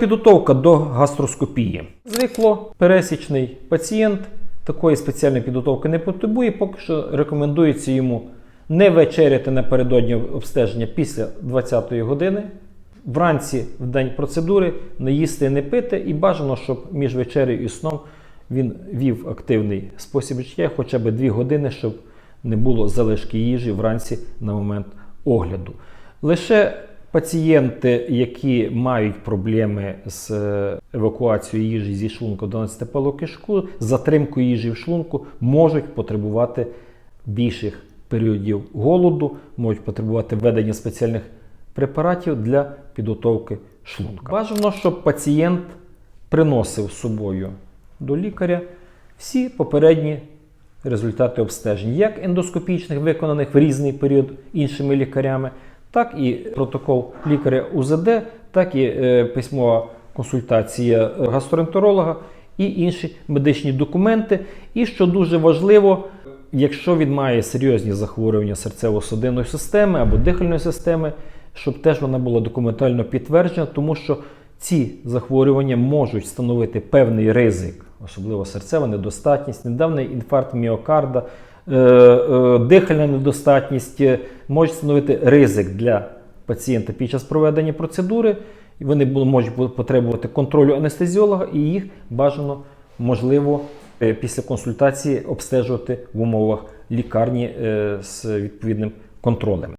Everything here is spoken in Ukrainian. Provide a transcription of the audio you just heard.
Підготовка до гастроскопії. Звикло, пересічний пацієнт такої спеціальної підготовки не потребує, поки що рекомендується йому не вечеряти напередодні обстеження після 20-ї години. Вранці в день процедури не їсти, не пити, і бажано, щоб між вечерею і сном він вів активний спосіб життя хоча б 2 години, щоб не було залишки їжі вранці на момент огляду. Лише пацієнти, які мають проблеми з е, евакуацією їжі зі шлунку до 12 кишку, з затримкою їжі в шлунку, можуть потребувати більших періодів голоду, можуть потребувати введення спеціальних препаратів для підготовки шлунка. Бажано, щоб пацієнт приносив з собою до лікаря всі попередні результати обстежень, як ендоскопічних, виконаних в різний період іншими лікарями, так і протокол лікаря УЗД, так і е, письмова консультація гастроентеролога і інші медичні документи. І що дуже важливо, якщо він має серйозні захворювання серцево-судинної системи або дихальної системи, щоб теж вона була документально підтверджена, тому що ці захворювання можуть становити певний ризик, особливо серцева недостатність, недавній інфаркт міокарда, е, е, дихальна недостатність е, можуть становити ризик для пацієнта під час проведення процедури. Вони можуть бу- потребувати контролю анестезіолога, і їх бажано можливо е, після консультації обстежувати в умовах лікарні е, з відповідним контролем.